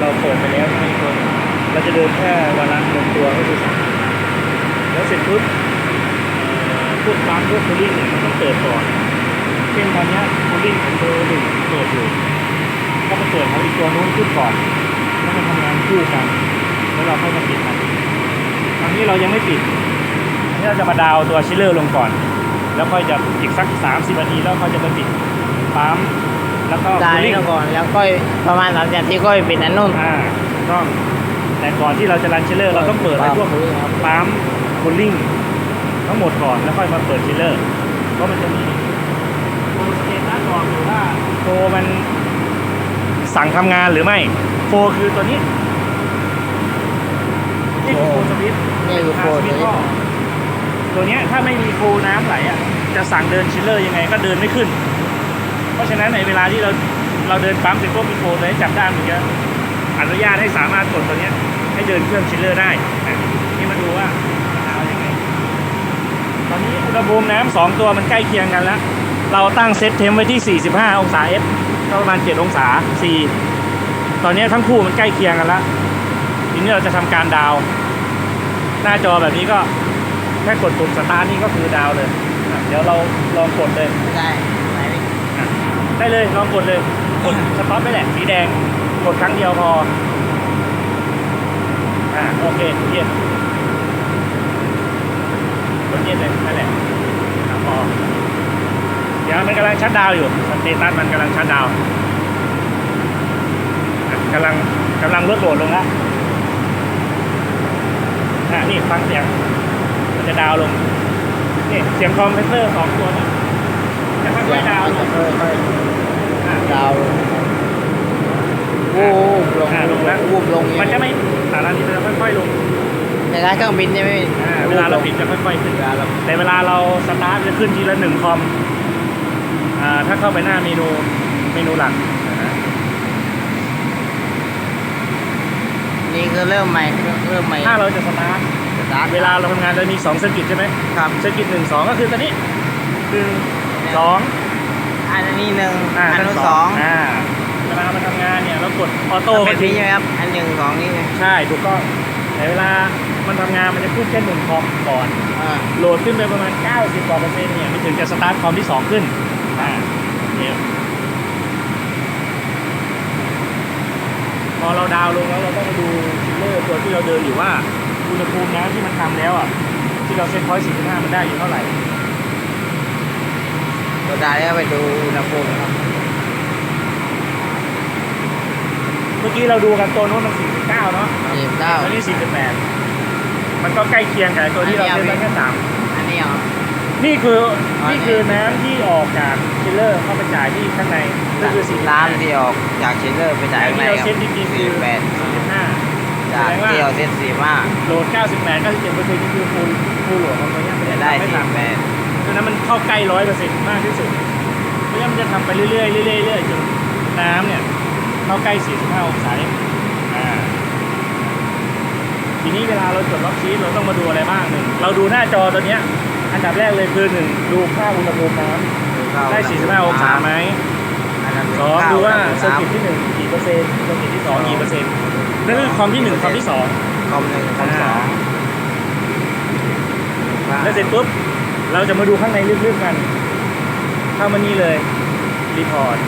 เราเปิดไปแล้วใช่ไหมคนเราจะเดินแค่วันละหนึ่งตัวก็คือสามแล้วเสร็จปุ๊บพวกปั๊มพวกคูลิ่งเนี่ยมันต้องเปิดก่อนเช่นตอนนี้คูลิ่งของเบอร์หนึ่งเปิดอยู่ก็ไปเปิดของอีกตัวนู้นขึ้นก่อนแล้วมันทำงานคู่กัน แล้วเราค่อยมาปิดมันตอนนี้เรายังไม่ปิดอันนี้เราจะมาดาวตัวชิลเลอร์ลงก่อน แล้วค่อยจะอีกสักสามสิบนาทีแล้วค่อยจะมาปิดปั๊ม แล้วก็ได้คูลิ่งแล้วก่อนแล้วก็ประมาณสามนาทีก็เป็นอันนู้นอ่าถูกต้องแต่ก่อนที่เราจะรันชิลเลอร์เราต้องเปิดไอ้พวกครับปั๊มคูลลิ่งทั้งหมดก่อนแล้วค่อยมาเปิดชิลเลอร์เพราะมันจะมีโฟสเตตัสบอกอยู่ว่าโฟมันสั่งทำงานหรือไม่ โฟคือตัวนี้นี่คือโฟสวิตช์นี่คือโฟอ่านสวิตช์ก็ตัวเนี้ยถ้าไม่มีโฟน้ำไหลอะจะสั่งเดินชิลเลอร์ยังไงก็เดินไม่ขึ้นเพ ราะฉะนั้นในเวลาที่เราเราเดินปั๊มเสร็จก็มีโฟนเลยจับได้มันจะอนุญาตให้สามารถกดตัวเนี้ยให้เดินเครื่องชิลเลอร์ได้นี่มาดูว่าเอายังไงตอนนี้อุณหภูมิน้ำสองตัวมันใกล้เคียงกันแล้ว เราตั้งเซตเทมไว้ที่ 45 องศา F ก็ประมาณ 7 องศา C ตอนนี้ทั้งคู่มันใกล้เคียงกันแล้วทีนี้เราจะทำการดาว หน้าจอแบบนี้ก็แค่กดปุ่มสตาร์ทนี่ก็คือดาวเลย เดี๋ยวเราลองกดเลยได้ ได้เลยลองกดเลยกดสต็อปไปแหละสีแดงกดครั้งเดียวพออ่าโอเคเยี่ยมกดเยี่ยมเลยนั่นแหละพอเดี๋ยวมันกำลังชัดดาวอยู่สเตตัสมันกำลังชัดดาวอะกำลังกำลังลดโหลดลงแล้วอะนี่ฟังเสียง มันจะดาวลงนี่เสียงคอมเพรสเซอร์สองตัวนี้จะค่อยๆดาวลงค่ออ ดาวลงวูบลงอะลงแล้ว วูบลงมันจะไม่สาระนี้มันจะค่อยๆลงในร้านเครื่องบินใช่ไหมพี่อ่าเวลาเราปิดจะค่อยๆขึ้นเวลาเราแต่เวลาเราสตาร์ทจะขึ้นทีละหนึ่งคอมอ่าถ้าเข้าไปหน้าเมนูเมนูหลักนะนี่คือเริ่มใหม่เริ่มใหม่ถ้าเราจะสตาร์ทสตาร์ทเวลาเราทำงานเรามีสองเซอร์กิตใช่ไหมครับเซอร์กิตหนึ่งสองก็คือตัวนี้หนึ่งสอง อันนี้หนึ่งอ่าอันทั้นู้นงสองอ่าเวลามันทำงานเนี่ยเรากดออโต้เป็ไปนทีพี่ใช่ไหมครับ อันหนึ่งสองนี่ไงใช่ถูกต้องแต่เวลามันทำงานมันจะขึ้นแค่หนึ่งคอมก่อน อ่าโหลดขึ้นไปประมาณ 90กว่าเปอร์เซ็นต์เนี่ยมันถึงจะสตาร์ทคอมที่ 2 ขึ้นอ่าเนี่ยพอเราดาวน์ลงแล้วเราต้องมาดูชิลเลอร์ตัวที่เราเดินอยู่ว่าอุณหภูมิน้ำที่มันทำแล้วอะที่เราเซ็ตพอยต์45 มันได้อยู่เท่าไหร่ ตัวดาวแล้วไปดูอุณหภูมิครับ เมื่อกี้เราดูกันตัวนู้นมัน 49 เนาะยี่สิบเก้าตัวนี้ 48 มันก็ใกล้เคียงกับตัวที่เราเซ็ตไว้แค่สามอันนี้เหรอ นี่คืออ๋อนี่คือน้ำที่ออกจากชิลเลอร์เข้าไปจ่ายที่ข้างในก็คือ45น้ำที่ออกจากเชลเลอร์ไปจ่ายข้างในที่เราครัเซ็บตจริงๆคือสี่แปด45 จากที่เราเซ็ตสี่ห้าโหลด 98 97เปอร์เซ็นต์นี่คือฟูลฟูลโหลดของตัวเนี้ยมันจะจะได้ทำไม่สี่ทันแปด ฉะนั้นมันเข้าใกล้ร้อยเปอร์เซ็นต์มากที่สุดเพราะฉะนั้นมันจะทำไปเรื่อยๆเรื่อยๆเรื่อยๆจนน้ำเนี่ยเข้าใกล้ 45 องศาอ่าทีนี้เวลาเราจดล็อกชีตเราต้องมาดูอะไรบ้างหนึ่งเราดูหน้าจอตัวเนี้ยอันดับแรกเลยคือหนึ่งดูค่าอุณหภูมิน้ำได้ 45 องศาไหมอันนั้นสองดูว่าเซอร์น้กิตที่หนึ่งกี่เปอร์เซ็นต์เซอร์กิตที่สองกี่เปอร์เซ็นต์นั่นคือคอมที่หนึ่งคอมที่สองำคอมหนึ่งคอมสองแล้วเสร็จปุ๊บ เราจะมาดูข้างในลึกๆกัน เข้ามานี่เลยรีพอร์ต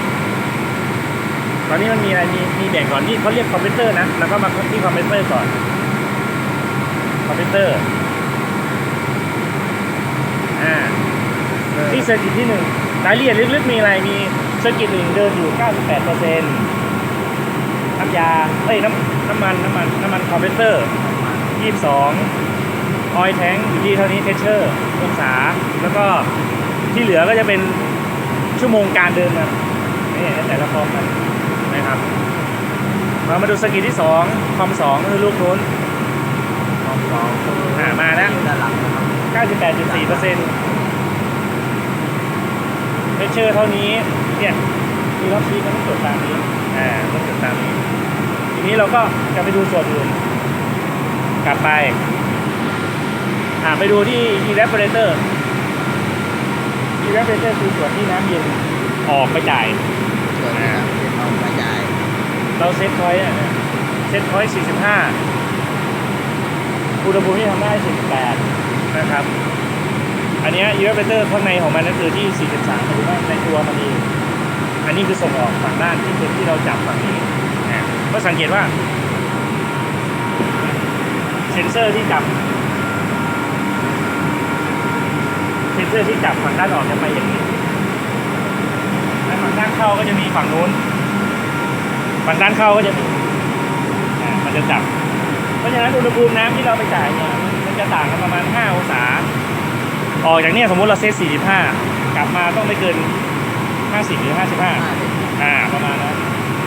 ตอนนี้มันมีอะไรมีมีแบ่งก่อนนี่เขาเรียกคอมพิวเตอร์นะแล้วก็มาที่คอมพิวเตอร์ก่อนคอมพิวเตอร์อ่าที่เซอร์กิตที่หนึ่งรายละเอียดลึกๆมีอะไรมีเซอร์กิตหนึ่งเดินอยู่ 98เปอร์เซ็นต์น้ำยาเอ้ยน้ำน้ำมันน้ำมันน้ำมันคอมพิวเตอร์ 22 ออยแทงอยู่ที่เท่านี้เทเชอร์องศา แล้วก็ที่เหลือก็จะเป็นชั่วโมงการเดินมันนี่แต่ละคอมมันนะครับ เรามาดูสกิลที่2คอม2ก็คือลูกนู้นคอมสองอ่ามาแล้วด้านหลังนะครับ98.4เปอร์เซ็นต์เทเชอร์เท่านี้เนี่ยมีล็อกชีมันต้องจดตามนี้อ่าต้องจดตามนี้ ทีนี้เราก็จะไปดูส่วนอื่นกลับไป อ่าไปดูที่ evaporator evaporator คือส่วนที่น้ำเย็นออกไปจ่าย ส่วนนี้ครับที่เอามาจ่ายเราเซตพอยต์อะเซตพอยต์45อุณหภูมิที่ทำได้ 48 นะครับ อันเนี้ยูเอฟเตอร์ข้างในของมันนั่นคือที่ 43หรือว่าในตัวมันเองอันนี้คือส่งออกฝั่งด้านที่เป็นที่เราจับฝั่งนี้นะก็สังเกตว่า เซ็นเซอร์ที่จับ เซ็นเซอร์ที่จับฝั่งด้านออกจะไปอย่างนี้และฝั่งด้านเข้าก็จะมีฝั่งนู้น ฝั่งด้านเข้าก็จะมีอ่ามันจะจับ เพราะฉะนั้นอุณหภูมิน้ำที่เราไปจ่ายเนี่ยมันจะต่างกันประมาณ 5 องศา ออกจากเนี่ยสมมุติเราเซต 45 กลับมาต้องไม่เกิน 50 หรือ 55 อ่า ประมาณนั้น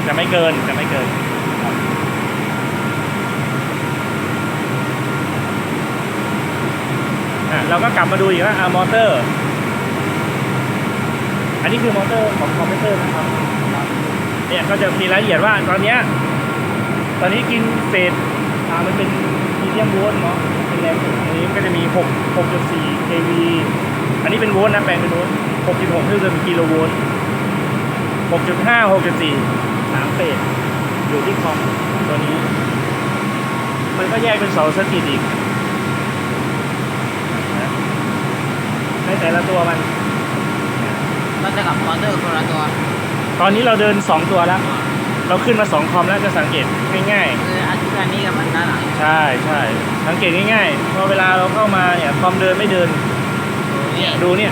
จะไม่เกิน จะไม่เกินครับอะ เราก็กลับมาดูอีกว่าอ่ามอเตอร์ อันนี้คือมอเตอร์ของคอมเพรสเซอร์นะครับ เนี่ยก็จะมีรายละเอียดว่าตอนเนี้ยตอนนี้กินเศษอ่ามันเป็นมีเดียมโวลต์เนาะเป็นแรงสูงอันนี้ก็จะมี 6 6.4 kV อันนี้เป็นโวลต์นะแปลงเป็นโวลต์6.6คือเป็นกิโลโวลต์6.5 6.4สามเฟสอยู่ที่คอมตัวนี้ มันก็แยกเป็นสองสกิตอีกนะใน แต่ละตัวมัน มันจะกับมอเตอร์คนละตัวตอนนี้เราเดิน 2 ตัวแล้ว เราขึ้นมา2คอมแล้วจะสังเกตง่ายคืออันที่อันนี้กับมันด้านหลังๆ ใช่ใช่สังเกตง่ายๆพอเวลาเราเข้ามาเนี่ยคอมเดินไม่เดิน นี่ดูเนี่ย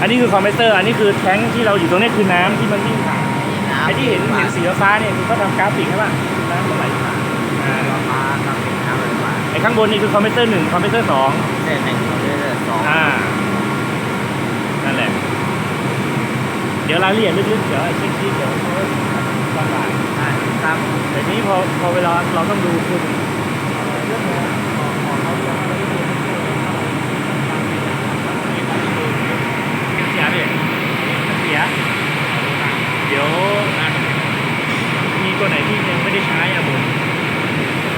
อันนี้คือคอมเพรสเซอร์อันนี้คือแท้งที่เราอยู่ตรงนี้คือน้ำที่มันวิ่งผ่านไอ้ที่เห็นเห็นสีฟ้าเนี่ยคือเขาทำกราฟิกใช่ป่ะน้ำมันไหลผ่านอ่ามากับเป็นน้ำเลยว่าไอ้ข้างบนนี่คือคอมเพรสเซอร์หนึ่งคอมเพรสเซอร์สองเส้นหนึ่งของเรื่อยๆสองอ่า นั่นแหละ เดี๋ยวรายละเอียดลึกๆ เดี๋ยวไอ้เช็คชีทเดี๋ยวเขาบางหลายใช่ครับแต่ทีนี้พอพอเวลาเราต้องดูคือเรื่องของของเขาเรื่องอะไรที่เสียดิเสียเดี๋ยวมีตัวไหนที่ยังไม่ได้ใช้อะผม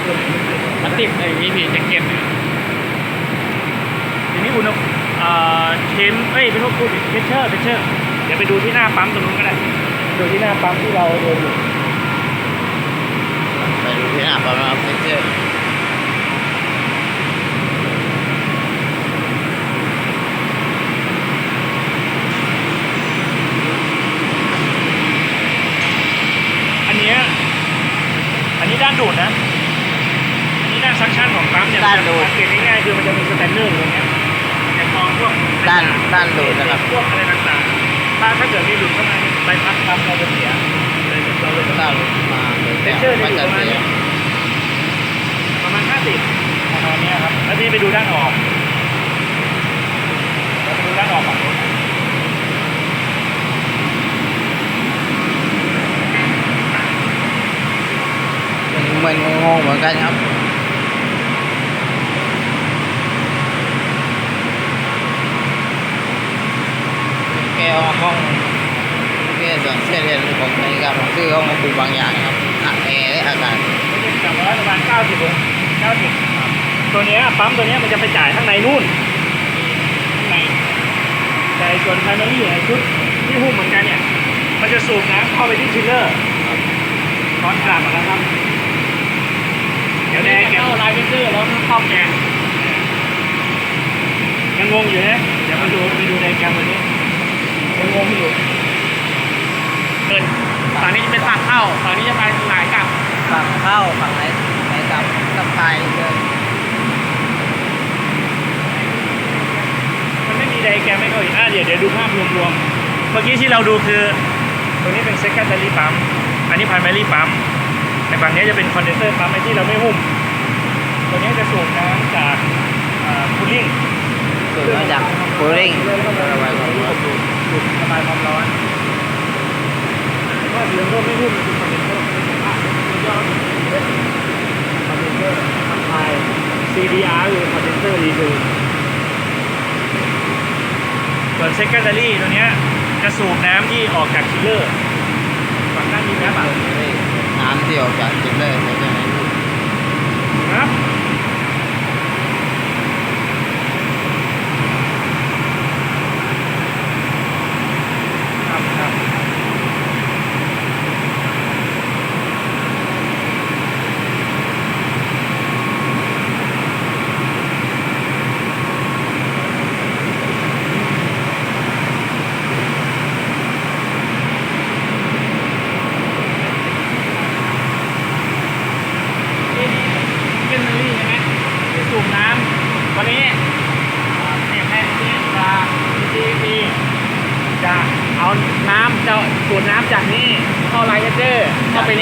ตัวไหนไม่เคยมันติดไอ้วีพีแจ็คเก็ตเนี่ยทีนี้อุณหภูมิ เอ่อเทมเอ้ยเป็นพวกพูดเพชเชอร์เพชเชอร์เดี๋ยวไปดูที่หน้าปั๊มตรงนู้นก็ได้ดูที่หน้าปั๊มที่เราเดินอยู่ไปดูที่หน้าประมาณเพื่อนอันเนี้ยอันนี้ด้านดูดนะอันนี้ด้านซักชั่นของปั๊มเนี่ยสังเกตง่ายๆคือมันจะมีสแตนเดอร์อยู่ตรงเนี้ยมันจะมองพ วกด้านด้านดูนะครับพวกอะไรต่างๆถ้าถ้าเกิดมีหลุดเข้ามาเนี่ยใบพัดปั๊มเราจะเสียเลยเราเลยต้องด้านลงมาเลยแต่มันจะเสียประมาณห้าสิบประมาณเนี้ยครับแล้วที่ไปดูด้านออกเราไปดูด้านออกฝั่งนู้นเหมือนงงๆเหมือนกันครับ แกเอาห้องแกส่วนเส้นเรียนของในการของคือห้องปูบางอย่างนะครับอะแอร์และอากาศ ไม่ใช่สามร้อยประมาณเก้าสิบองเก้าสิบตัวเนี้ย ปั๊มตัวเนี้ยมันจะไปจ่ายข้างในนู่นข้างในแต่ไอ้ส่วนไพรมารี่ไอ้ชุดที่หุ้มเหมือนกันเนี่ย มันจะสูบน้ำเข้าไปที่ชิลเลอร์ร้อนกลับมาแล้วครับ เดี๋ยวแดงเข้าลายเป็นซื่อแล้วเข้าแกนยังงงอยู่นะเดี๋ยวมาดูไปดูไดแกรมวันนี้ยังงงอยู่เกินฝั่งนี้เป็นฝั่งเข้าฝั่งนี้จะไปไหลกลับฝั่งเข้าฝั่งไหนไหนกับกับไทยเลย มันไม่มีได แกรมไม่เข้าอีกอะเดี๋ยวเดี๋ยวดูภาพรวมๆ เมื่อกี้ที่เราดูคือ ตรงนี้เป็น secondary ปั๊ม อันนี้ primary ปั๊มแต่ฝั่งนี้จะเป็น condenser ปั๊มไอ้ที่เราไม่หุ้มตัวนี้จะสูบน้ำจากคูลิ่งส่วนมาจากคูลิ่งระบายความร้อนดูดดูดระบายความร้อนก็สีน้ำส้มไม่หุ้มคือ condenser เป็นภาพยอด condenser ทำลาย CDR คือ condenser refill ส่วน secondary ตัวเนี้ยจะสูบน้ำที่ออกจากชิลเลอร์ฝั่งด้านนี้นะบัตน้ำที่ออกจากจิลเลยใช่ไหม ครับครับครับ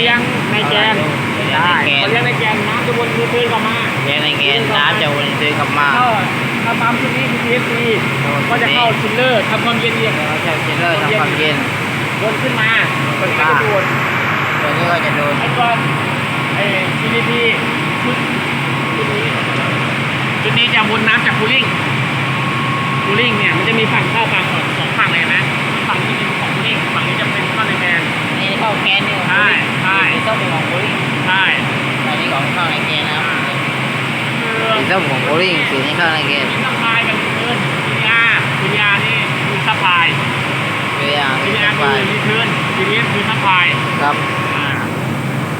ลี้ยงในแกน เขาเลี้ยงในแกนน้ำจะวนคืนกลับมา เลี้ยงในแกนน้ำจะวนซื้อกลับมา ถ้าถ้าปั๊ มที่นี่คือ TFC ก็จะเข้าชิลเลอร์ทำความเย็นเย็นเราจะชิลเลอร์ทำความเย็นวนขึ้นมาตัวนี้ก็จะวนตัวนี้ก็จะโดนไอ้ก้อนไอ้ CDP ชุดชุดนี้ชุดนี้จะวนน้ำจากคูลิ่งคูลิ่งเนี่ยมันจะมีฝั่งเข้าฝั่งออกสองฝั่งเลยนะฝั่งนี้เป็นของคูลิ่งฝั่งนี้จะเป็นเข้าในแกนนี่เข้าแกนนี่ใช่ใช่สีส้มของโบลิ่งใช่ตอนนี้ของเข้าในแกนนะครับคือสีส้มของโบลิ่งสีนี้เข้าในแกน มีสปายกับเอินวิญญาวิญญานี่คือสปาย เว ลาวิที่ญญาจะคืไปอรีเทิร์นทีนี้คือสปายครับอ่า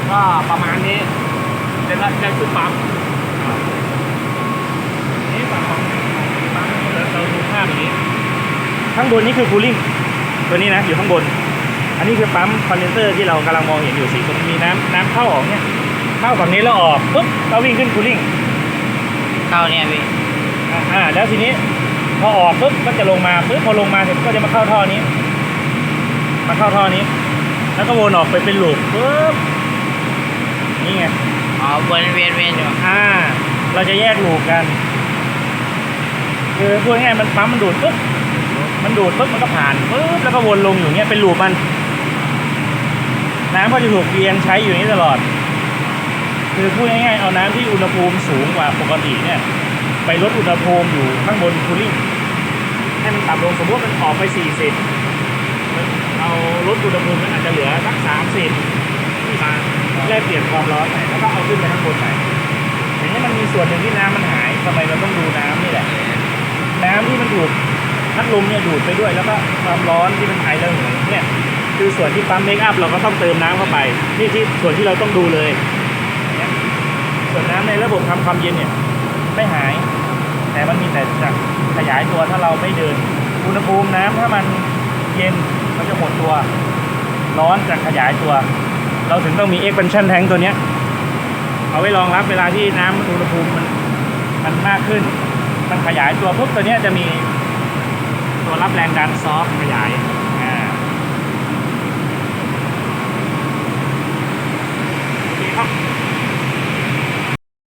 ก็ประมาณนี้เป็นละจะชุดปั๊มนี่ฝั่งของปั๊มเราเราดูภาพอย่างนี้ ข้างบนนี่คือคูลิ่งตัวนี้นะอยู่ข้างบน อันนี้คือปั๊มคอนเดนเซอร์ที่เรากำลังมองเห็นอยู่สีตรงมีน้ำน้ำเข้าออกเนี่ยเข้าฝั่งนี้แล้วออกปุ๊บก็วิ่งขึ้นคูลิ่งเข้าเนี่ยพี่อ่าอ่าแล้วทีนี้พอออกปุ๊บก็จะลงมาปุ๊บพอลงมาเสร็จก็จะมาเข้าท่อนี้ มาเข้าท่อนี้ แล้วก็วนออกไปเป็นลูปปุ๊บนี่ไงอ๋อวนเวียนเวียนอยู่อ่า เราจะแยกลูปกัน คือพูดง่ายๆมันปั๊มมันดูดปุ๊บมันดูดปุ๊บมันก็ผ่านปุ๊บแล้วก็วนลงอยู่เงี้ยเป็นลูปมัน น้ำก็จะถูกเวียนใช้อยู่อย่างนี้ตลอด คือพูดง่ายๆเอาน้ำที่อุณหภูมิสูงกว่าปกติเนี่ย ไปลดอุณหภูมิอยู่ข้างบนคูลิ่งให้มันต่ำลงสมมติมันออกไป 40 เอาลดอุณหภูมิมันอาจจะเหลือสัก30ที่มาแลกเปลี่ยนความร้อนหน่แล้วก็เอาขึ้นไปข้างบนหน่อย่างนี้มันมีส่วนหนึ่งที่น้ำมันหายทำไมเราต้องดูน้ำนี่แหละ น้ำที่มันดูดพัดลมเนี่ยดูดไปด้วย แล้วก็ความร้อนที่มันไอระเหยเนี่ยคือส่วนที่ปั๊มเมคอัพเราก็ต้องเติมน้ำเข้าไป นี่ที่ส่วนที่เราต้องดูเลยเนี่ยส่วนน้ำในระบบทำความเย็นเนี่ยไม่หาย แต่มันมีแต่จะขยายตัวถ้าเราไม่เดินอุณหภูมิน้ำถ้ามันเย็น มันจะหดตัว ร้อนจะขยายตัว เราถึงต้องมี expansion tank ตัวเนี้ยเอาไว้รองรับเวลาที่น้ำอุณหภูมิมันมันมากขึ้น มันขยายตัวปุ๊บตัวเนี้ยจะมีตัวรับแรงดันซอฟขยายอ่าโอเคครับ